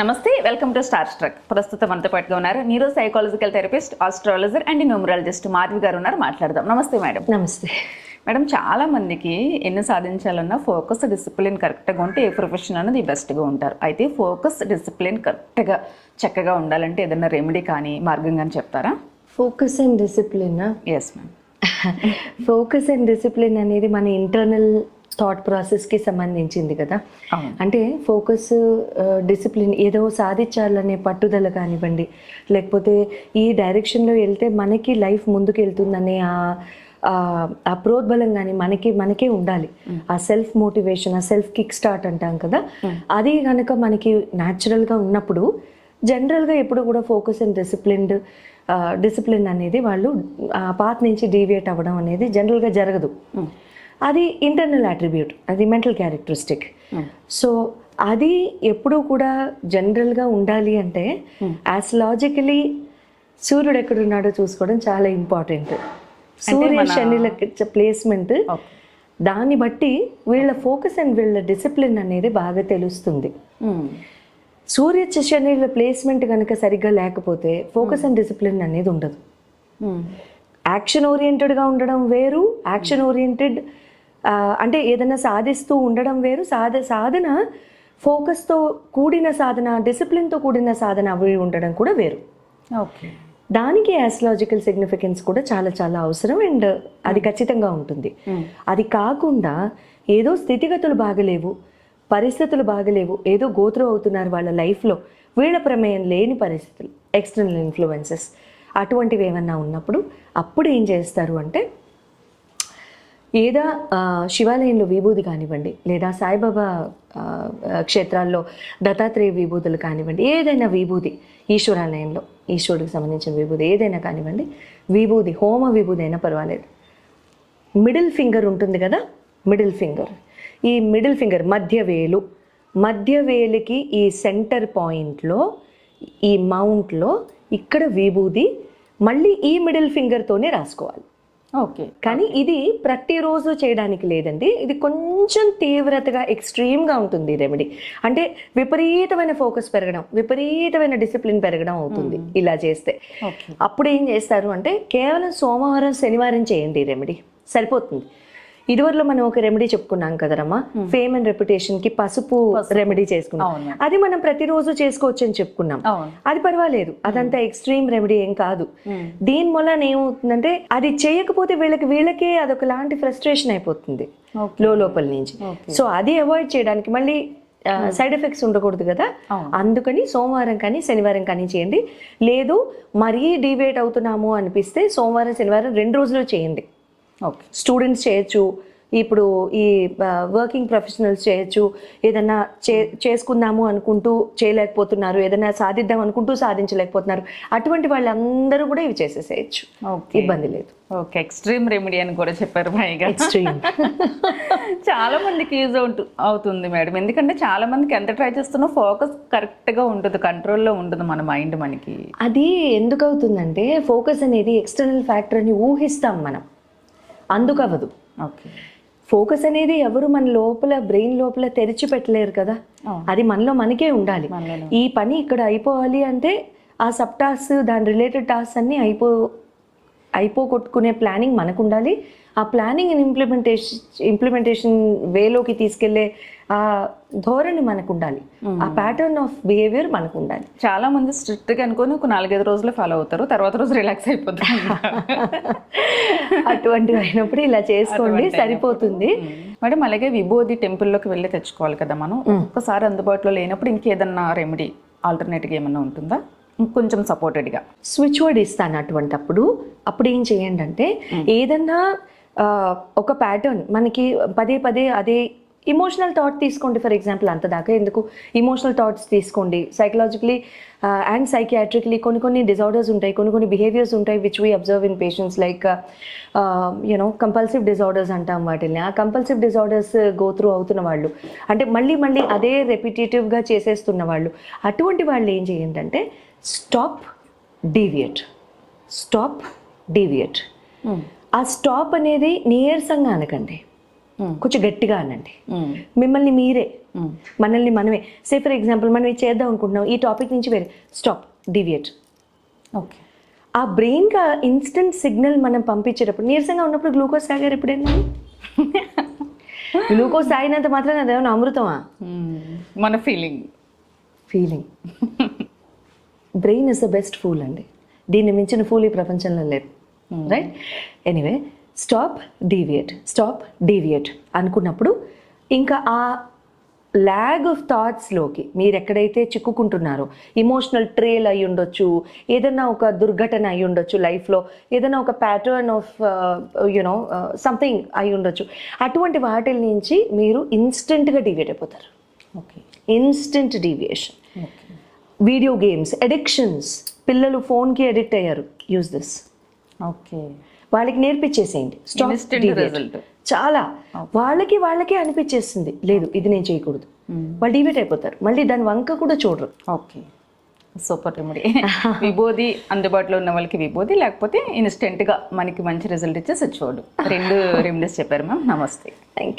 నమస్తే welcome to star struck. ప్రస్తుతం మనతో పాటుగా ఉన్నారు neuro psychological therapist astrologer and numerologist Madhavi garu ఉన్నారు మాట్లాడదాం. నమస్తే మేడం. నమస్తే. మేడం చాలా మందికి ఎన్ని సాధించాలన్నా ఫోకస్ డిసిప్లిన్ కరెక్ట్గా ఉంటే ఏ ప్రొఫెషన్ అనేది బెస్ట్గా ఉంటారు. అయితే ఫోకస్ డిసిప్లిన్ కరెక్ట్గా చక్కగా ఉండాలంటే ఏదైనా రెమెడీ కానీ మార్గం కానీ చెప్తారా? Focus and discipline yes ma'am focus and discipline అనేది మన ఇంటర్నల్ థాట్ ప్రాసెస్కి సంబంధించింది కదా. అంటే ఫోకస్ డిసిప్లిన్ ఏదో సాధించాలనే పట్టుదల కానివ్వండి లేకపోతే ఈ డైరెక్షన్లో వెళ్తే మనకి లైఫ్ ముందుకు వెళ్తుందనే ఆ ప్రోద్బలం కానీ మనకి మనకే ఉండాలి. ఆ సెల్ఫ్ మోటివేషన్ ఆ సెల్ఫ్ కిక్ స్టార్ట్ అంటాం కదా. అది కనుక మనకి న్యాచురల్గా ఉన్నప్పుడు జనరల్గా ఎప్పుడు కూడా ఫోకస్ అండ్ డిసిప్లిన్డ్ డిసిప్లిన్ అనేది వాళ్ళు ఆ పాత్ నుంచి డీవియేట్ అవ్వడం అనేది జనరల్గా జరగదు. అది ఇంటర్నల్ అట్రిబ్యూట్ అది మెంటల్ క్యారెక్టరిస్టిక్ సో అది ఎప్పుడూ కూడా జనరల్గా ఉండాలి అంటే యాస్లాజికలీ సూర్యుడు ఎక్కడున్నాడో చూసుకోవడం చాలా ఇంపార్టెంట్ సూర్య శనిల ప్లేస్మెంట్ దాన్ని బట్టి వీళ్ళ ఫోకస్ అండ్ వీళ్ళ డిసిప్లిన్ అనేది బాగా తెలుస్తుంది. సూర్య శనిల ప్లేస్మెంట్ కనుక సరిగ్గా లేకపోతే ఫోకస్ అండ్ డిసిప్లిన్ అనేది ఉండదు. యాక్షన్ ఓరియంటెడ్గా ఉండడం వేరు యాక్షన్ ఓరియంటెడ్ అంటే ఏదైనా సాధిస్తూ ఉండడం వేరు. సాధ సాధన ఫోకస్తో కూడిన సాధన డిసిప్లిన్తో కూడిన సాధన అవి ఉండడం కూడా వేరు. ఓకే. దానికి యాస్ట్రాలజికల్ సిగ్నిఫికెన్స్ కూడా చాలా చాలా అవసరం అండ్ అది ఖచ్చితంగా ఉంటుంది. అది కాకుండా ఏదో స్థితిగతులు బాగలేవు పరిస్థితులు బాగలేవు ఏదో గోత్రం అవుతున్నారు వాళ్ళ లైఫ్లో వీళ్ళ ప్రమేయం లేని పరిస్థితులు ఎక్స్టర్నల్ ఇన్ఫ్లుయెన్సెస్. అటువంటివి ఏమన్నా ఉన్నప్పుడు అప్పుడు ఏం చేస్తారు అంటే ఏదా శివాలయంలో విభూది కానివ్వండి లేదా సాయిబాబా క్షేత్రాల్లో దత్తాత్రేయ విభూతులు కానివ్వండి ఏదైనా విభూది ఈశ్వరాలయంలో ఈశ్వరుడికి సంబంధించిన విభూది ఏదైనా కానివ్వండి విభూది హోమ విభూది అయినా పర్వాలేదు. మిడిల్ ఫింగర్ ఉంటుంది కదా మిడిల్ ఫింగర్. ఈ మిడిల్ ఫింగర్ మధ్య వేలు మధ్య వేలికి ఈ సెంటర్ పాయింట్లో ఈ మౌంట్లో ఇక్కడ విభూది మళ్ళీ ఈ మిడిల్ ఫింగర్తోనే రాసుకోవాలి. ఓకే. కానీ ఇది ప్రతిరోజు చేయడానికి లేదండి. ఇది కొంచెం తీవ్రతగా ఎక్స్ట్రీమ్గా ఉంటుంది రెమెడీ అంటే విపరీతమైన ఫోకస్ పెరగడం విపరీతమైన డిసిప్లిన్ పెరగడం అవుతుంది ఇలా చేస్తే. అప్పుడు ఏం చేస్తారు అంటే కేవలం సోమవారం శనివారం చేయండి రెమెడీ సరిపోతుంది. ఇదివరలో మనం ఒక రెమెడీ చెప్పుకున్నాం కదరమ్మా ఫేమ్ అండ్ రెప్యుటేషన్కి పసుపు రెమెడీ చేసుకున్నాం. అది మనం ప్రతిరోజు చేసుకోవచ్చు అని చెప్పుకున్నాం అది పర్వాలేదు. అదంతా ఎక్స్ట్రీమ్ రెమెడీ ఏం కాదు. దీని వలన ఏమవుతుందంటే అది చేయకపోతే వీళ్ళకి వీళ్ళకే అదొక లాంటి ఫ్రస్ట్రేషన్ అయిపోతుంది లోపల నుంచి. సో అది అవాయిడ్ చేయడానికి మళ్ళీ సైడ్ ఎఫెక్ట్స్ ఉండకూడదు కదా. అందుకని సోమవారం కానీ శనివారం కానీ చేయండి. లేదు మరీ డివేట్ అవుతున్నాము అనిపిస్తే సోమవారం శనివారం రెండు రోజులు చేయండి. స్టూడెంట్స్ చేయొచ్చు. ఇప్పుడు ఈ వర్కింగ్ ప్రొఫెషనల్స్ చేయొచ్చు. ఏదన్నా చే చేసుకుందాము అనుకుంటూ చేయలేకపోతున్నారు. ఏదైనా సాధిద్దాం అనుకుంటూ సాధించలేకపోతున్నారు. అటువంటి వాళ్ళందరూ కూడా ఇవి చేసేసేయచ్చు. ఓకే ఇబ్బంది లేదు. ఓకే ఎక్స్ట్రీమ్ రెమెడీ అని కూడా చెప్పారు పైగా. ఎక్స్ట్రీమ్ చాలా మందికి యూజ్ అవుతు అవుతుంది మేడం. ఎందుకంటే చాలా మందికి ఎంత ట్రై చేస్తున్నా ఫోకస్ కరెక్ట్గా ఉంటుంది కంట్రోల్లో ఉంటుంది మన మైండ్ మనకి. అది ఎందుకు అవుతుందంటే ఫోకస్ అనేది ఎక్స్టర్నల్ ఫ్యాక్టర్ అని ఊహిస్తాం మనం. అందుకు అవ్వదు ఓకే. ఫోకస్ అనేది ఎవరు మన లోపల బ్రెయిన్ లోపల తెరిచి పెట్టలేరు కదా. అది మనలో మనకే ఉండాలి. ఈ పని ఇక్కడ అయిపోవాలి అంటే ఆ సబ్ టాస్క్ దాని రిలేటెడ్ టాస్క్ అన్ని అయిపో అయిపోగొట్టుకునే ప్లానింగ్ మనకు ఉండాలి ఆ ప్లానింగ్ ఇంప్లిమెంటేషన్ ఇంప్లిమెంటేషన్ వేలోకి తీసుకెళ్ళే ఆ ధోరణి మనకు ఉండాలి ఆ ప్యాటర్న్ ఆఫ్ బిహేవియర్ మనకు ఉండాలి చాలా మంది స్ట్రిక్ట్గా అనుకొని ఒక నాలుగైదు రోజులు ఫాలో అవుతారు. తర్వాత రోజు రిలాక్స్ అయిపోతారు. అటువంటివి అయినప్పుడు ఇలా చేసుకోండి సరిపోతుంది. మేడం అలాగే విభూది టెంపుల్లోకి వెళ్ళి తెచ్చుకోవాలి కదా మనం. ఒక్కసారి అందుబాటులో లేనప్పుడు ఇంకేదన్నా రెమెడీ ఆల్టర్నేట్గా ఏమన్నా ఉంటుందా? ఇంకొంచెం సపోర్టెడ్గా స్విచ్ వర్డ్ ఇస్తాను అటువంటప్పుడు అప్పుడు ఏం చేయండి అంటే ఏదన్నా ఒక ప్యాటర్న్ మనకి పదే పదే అదే ఇమోషనల్ థాట్ తీసుకోండి. ఫర్ ఎగ్జాంపుల్ అంత దాకా ఎందుకు? ఇమోషనల్ థాట్స్ తీసుకోండి. సైకలాజికలీ అండ్ సైకియాట్రికలీ కొన్ని కొన్ని డిజార్డర్స్ ఉంటాయి. కొన్ని కొన్ని బిహేవియర్స్ ఉంటాయి which we observe in patients like you know compulsive disorders అంటాం వాటిని. ఆ కంపల్సివ్ డిజార్డర్స్ గో త్రూ అవుతున్న వాళ్ళు. అంటే మళ్ళీ మళ్ళీ అదే రెపిటేటివ్గా చేసేస్తున్న వాళ్ళు. అటువంటి వాళ్ళు ఏం చేయండి అంటే స్టాప్ డీవియట్. స్టాప్ డీవియట్. ఆ స్టాప్ అనేది నీరసంగా అనకండి. కొంచెం గట్టిగా అనండి. మిమ్మల్ని మీరే. మనల్ని మనమే. సే ఫర్ ఎగ్జాంపుల్ మనం ఇది చేద్దాం అనుకుంటున్నాం. ఈ టాపిక్ నుంచి వేరే. Stop deviate. ఓకే. ఆ బ్రెయిన్కి ఇన్స్టెంట్ సిగ్నల్ మనం పంపించేటప్పుడు నీరసంగా ఉన్నప్పుడు గ్లూకోజ్ తాగారు ఎప్పుడైనా? గ్లూకోజ్ తాగినంత మాత్రం అదేమన్నా అమృతమా? మన feeling. Feeling. Brain is the best fool అండి. దీన్ని మించిన ఫూల్ ఈ ప్రపంచంలో లేదు. Right anyway stop deviate stop deviate అనుకున్నప్పుడు ఇంకా ఆ ల్యాగ్ ఆఫ్ థాట్స్లోకి మీరు ఎక్కడైతే చిక్కుకుంటున్నారో ఇమోషనల్ ట్రేల్ అయి ఉండొచ్చు ఏదైనా ఒక దుర్ఘటన అయి ఉండొచ్చు లైఫ్లో ఏదైనా ఒక ప్యాటర్న్ ఆఫ్ యునో సంథింగ్ అయి ఉండొచ్చు. అటువంటి వాటిల నుంచి మీరు ఇన్స్టెంట్గా డీవియేట్ అయిపోతారు. Okay instant deviation okay video games addictions పిల్లలు ఫోన్కి అడిక్ట్ అయ్యారు. Use this okay. వాళ్ళకి నేర్పించేసేయండి. చాలా. వాళ్ళకి వాళ్ళకే అనిపించేస్తుంది. లేదు ఇది నేను చేయకూడదు. వాళ్ళు డివేట్ అయిపోతారు. మళ్ళీ దాని వంక కూడా చూడరు. ఓకే. Super remedy. విభూది అందుబాటులో ఉన్న వాళ్ళకి విభూది లేకపోతే ఇన్స్టెంట్గా మనకి మంచి రిజల్ట్ ఇచ్చే సచ్చోడు రెండు రెమెడీస్ చెప్పారు మ్యామ్. నమస్తే. థ్యాంక్